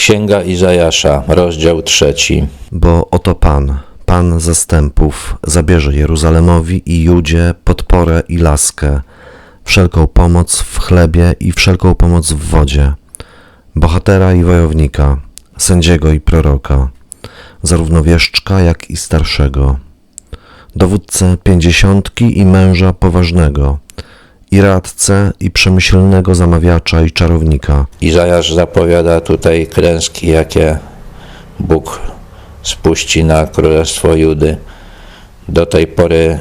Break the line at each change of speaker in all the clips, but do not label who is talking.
Księga Izajasza, rozdział trzeci.
Bo oto Pan, Pan zastępów, zabierze Jeruzalemowi i Judzie podporę i laskę, wszelką pomoc w chlebie i wszelką pomoc w wodzie, bohatera i wojownika, sędziego i proroka, zarówno wieszczka, jak i starszego, dowódcę pięćdziesiątki i męża poważnego, i radcę i przemyślnego zamawiacza i czarownika,
Izajasz zapowiada tutaj klęski, jakie Bóg spuści na królestwo Judy. Do tej pory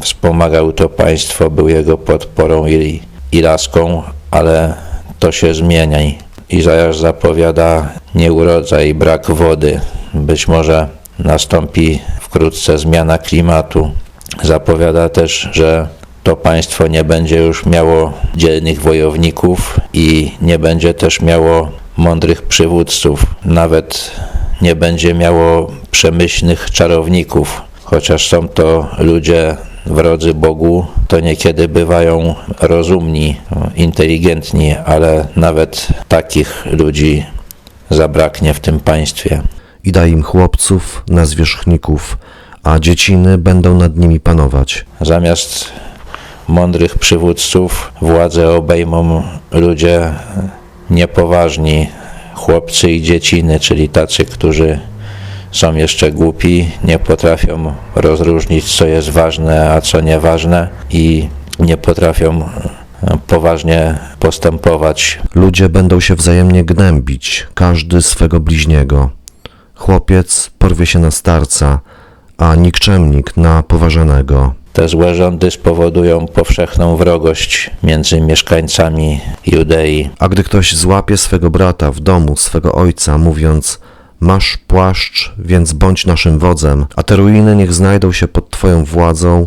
wspomagał to państwo, był jego podporą i, i laską, ale to się zmienia. Izajasz zapowiada nieurodzaj, brak wody. Być może nastąpi wkrótce zmiana klimatu. Zapowiada też, że to państwo nie będzie już miało dzielnych wojowników i nie będzie też miało mądrych przywódców. Nawet nie będzie miało przemyślnych czarowników. Chociaż są to ludzie wrodzy Bogu, to niekiedy bywają rozumni, inteligentni, ale nawet takich ludzi zabraknie w tym państwie.
i daj im chłopców na zwierzchników, a dzieciny będą nad nimi panować.
Zamiast mądrych przywódców władzę obejmą ludzie niepoważni, chłopcy i dzieciny, czyli tacy, którzy są jeszcze głupi, nie potrafią rozróżnić, co jest ważne, a co nieważne i nie potrafią e, poważnie postępować.
Ludzie będą się wzajemnie gnębić, każdy swego bliźniego. Chłopiec porwie się na starca, a nikczemnik na poważanego.
Te złe rządy spowodują powszechną wrogość między mieszkańcami Judei.
A gdy ktoś złapie swego brata w domu swego ojca, mówiąc: Masz płaszcz, więc bądź naszym wodzem, a te ruiny niech znajdą się pod Twoją władzą,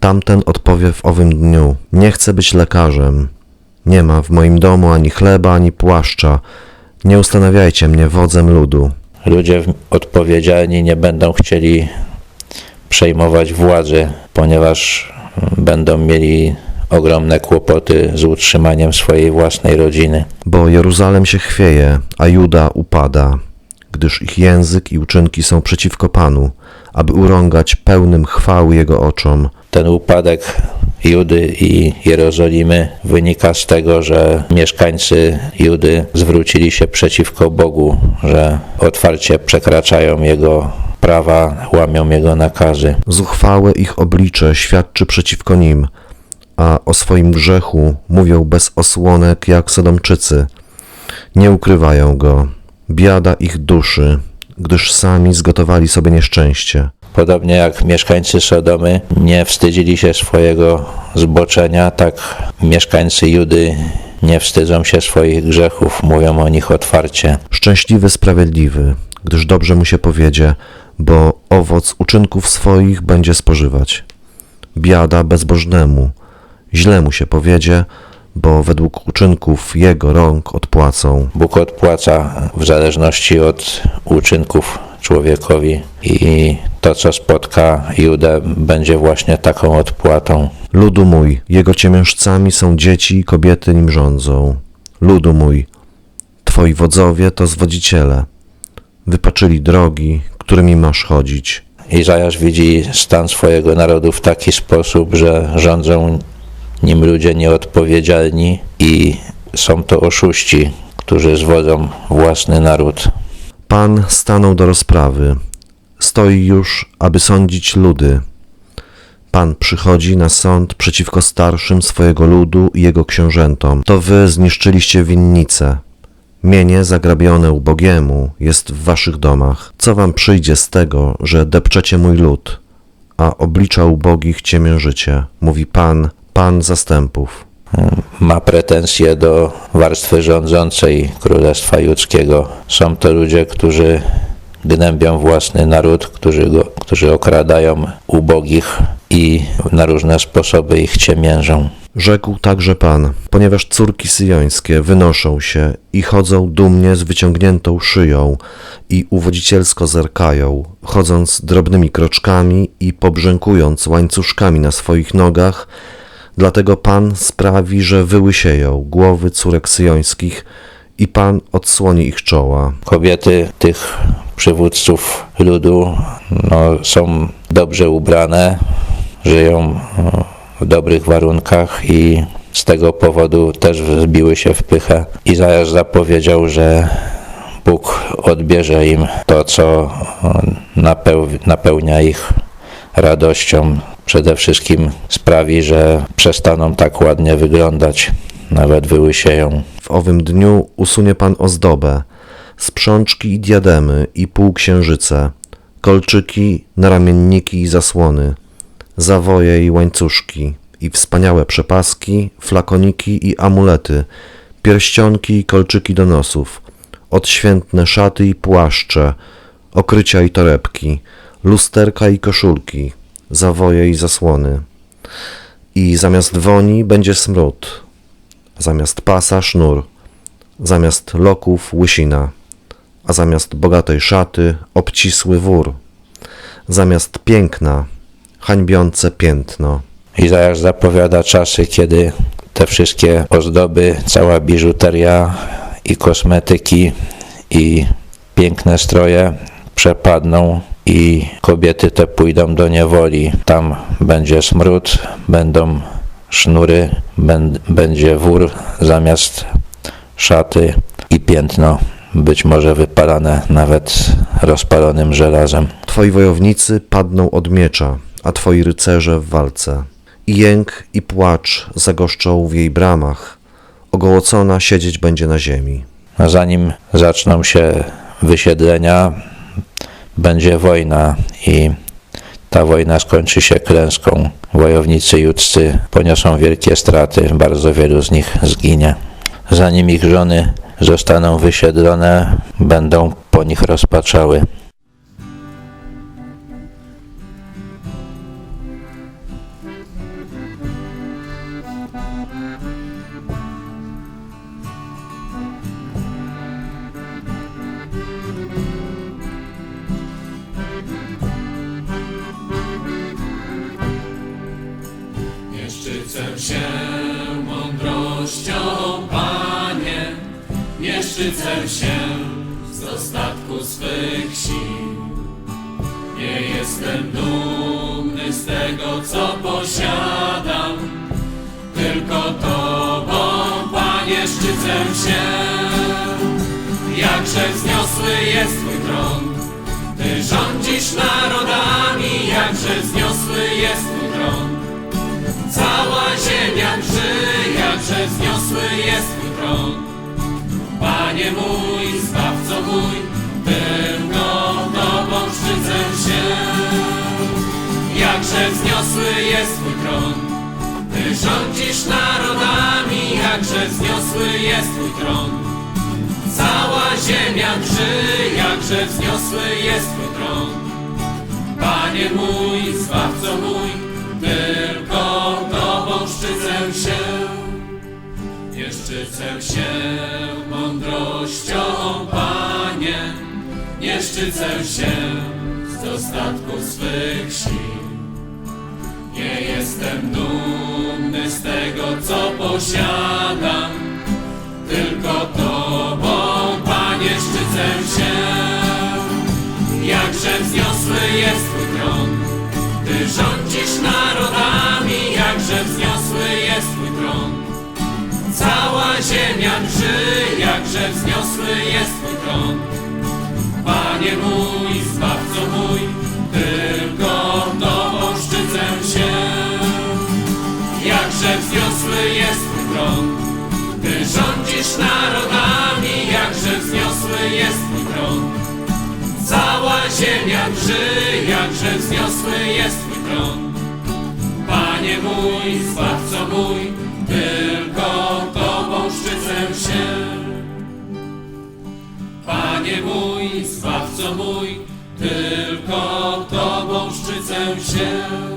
tamten odpowie w owym dniu: Nie chcę być lekarzem. Nie ma w moim domu ani chleba, ani płaszcza. Nie ustanawiajcie mnie wodzem ludu.
Ludzie odpowiedzialni nie będą chcieli przejmować władzy, ponieważ będą mieli ogromne kłopoty z utrzymaniem swojej własnej rodziny.
Bo Jeruzalem się chwieje, a Juda upada, gdyż ich język i uczynki są przeciwko Panu, aby urągać pełnym chwały Jego oczom.
Ten upadek Judy i Jerozolimy wynika z tego, że mieszkańcy Judy zwrócili się przeciwko Bogu, że otwarcie przekraczają Jego prawa, łamią Jego nakazy.
Zuchwałe ich oblicze świadczy przeciwko nim, a o swoim grzechu mówią bez osłonek jak Sodomczycy. Nie ukrywają go. Biada ich duszy, gdyż sami zgotowali sobie nieszczęście.
Podobnie jak mieszkańcy Sodomy nie wstydzili się swojego zboczenia, tak mieszkańcy Judy nie wstydzą się swoich grzechów, mówią o nich otwarcie.
Szczęśliwy sprawiedliwy, gdyż dobrze mu się powiedzie, bo owoc uczynków swoich będzie spożywać. Biada bezbożnemu, źle mu się powiedzie, bo według uczynków jego rąk odpłacą.
Bóg odpłaca w zależności od uczynków człowiekowi i to, co spotka Judę, będzie właśnie taką odpłatą.
Ludu mój, jego ciemiężcami są dzieci i kobiety nim rządzą. Ludu mój, twoi wodzowie to zwodziciele. Wypaczyli drogi, którymi masz chodzić.
Izajasz widzi stan swojego narodu w taki sposób, że rządzą nim ludzie nieodpowiedzialni i są to oszuści, którzy zwodzą własny naród.
Pan stanął do rozprawy. Stoi już, aby sądzić ludy. Pan przychodzi na sąd przeciwko starszym swojego ludu i jego książętom. To wy zniszczyliście winnice. Mienie zagrabione ubogiemu jest w waszych domach. Co wam przyjdzie z tego, że depczecie mój lud, a oblicza ubogich ciemiężycie? Mówi Pan, Pan zastępów.
ma pretensje do warstwy rządzącej Królestwa Judzkiego. Są to ludzie, którzy gnębią własny naród, którzy, go, którzy okradają ubogich i na różne sposoby ich ciemiężą.
Rzekł także Pan, ponieważ córki syjońskie wynoszą się i chodzą dumnie z wyciągniętą szyją i uwodzicielsko zerkają, chodząc drobnymi kroczkami i pobrzękując łańcuszkami na swoich nogach, dlatego Pan sprawi, że wyłysieją głowy córek syjońskich i Pan odsłoni ich czoła.
Kobiety tych przywódców ludu no, są dobrze ubrane, żyją e, w dobrych warunkach i z tego powodu też wzbiły się w pychę. Izajasz zapowiedział, że Bóg odbierze im to, co napeł- napełnia ich radością. Przede wszystkim sprawi, że przestaną tak ładnie wyglądać, nawet wyłysieją.
W owym dniu usunie Pan ozdobę, sprzączki i diademy i półksiężyce, kolczyki, naramienniki i zasłony, zawoje i łańcuszki, i wspaniałe przepaski, flakoniki i amulety, pierścionki i kolczyki do nosów, odświętne szaty i płaszcze, okrycia i torebki, lusterka i koszulki, zawoje i zasłony. I zamiast woni będzie smród, zamiast pasa sznur, zamiast loków łysina, a zamiast bogatej szaty obcisły wór, zamiast piękna hańbiące piętno.
Izajasz zapowiada czasy, kiedy te wszystkie ozdoby, cała biżuteria i kosmetyki i piękne stroje przepadną i kobiety te pójdą do niewoli. Tam będzie smród, będą sznury, będzie wór zamiast szaty i piętno, być może wypalane nawet rozpalonym żelazem.
Twoi wojownicy padną od miecza, a twoi rycerze w walce. I jęk i płacz zagoszczą w jej bramach, ogołocona siedzieć będzie na ziemi.
A zanim zaczną się wysiedlenia, będzie wojna i ta wojna skończy się klęską. Wojownicy judzcy poniosą wielkie straty, bardzo wielu z nich zginie. Zanim ich żony zostaną wysiedlone, będą po nich rozpaczały.
Szczycę się z dostatku swych sił. Nie jestem dumny z tego, co posiadam, tylko Tobą, Panie, szczycę się. Jakże wzniosły jest Twój tron, Ty rządzisz narodami, jakże wzniosły jest Twój tron. Cała ziemia drży, jakże wzniosły jest Twój tron. Panie mój, Zbawco mój, tylko Tobą szczycę się. Jakże wzniosły jest Twój tron. Ty rządzisz narodami, jakże wzniosły jest Twój tron. Cała ziemia drży, jakże wzniosły jest Twój tron. Panie mój, Zbawco mój, tylko Tobą szczycę się. Szczycę się mądrością, Panie, nie szczycę się z dostatku swych sił. Nie jestem dumny z tego, co posiadam, tylko Tobą, Panie, szczycę się. Jakże wzniosły jest Cała ziemia drży, jakże wzniosły jest Twój tron. Panie mój, Zbawco mój, tylko Tobą szczycę się. Jakże wzniosły jest Twój tron, Ty rządzisz narodami, jakże wzniosły jest Twój tron. Cała ziemia drży, jakże wzniosły jest Twój tron. Panie mój, Zbawco mój, mój, Zbawco mój, tylko Tobą szczycę się.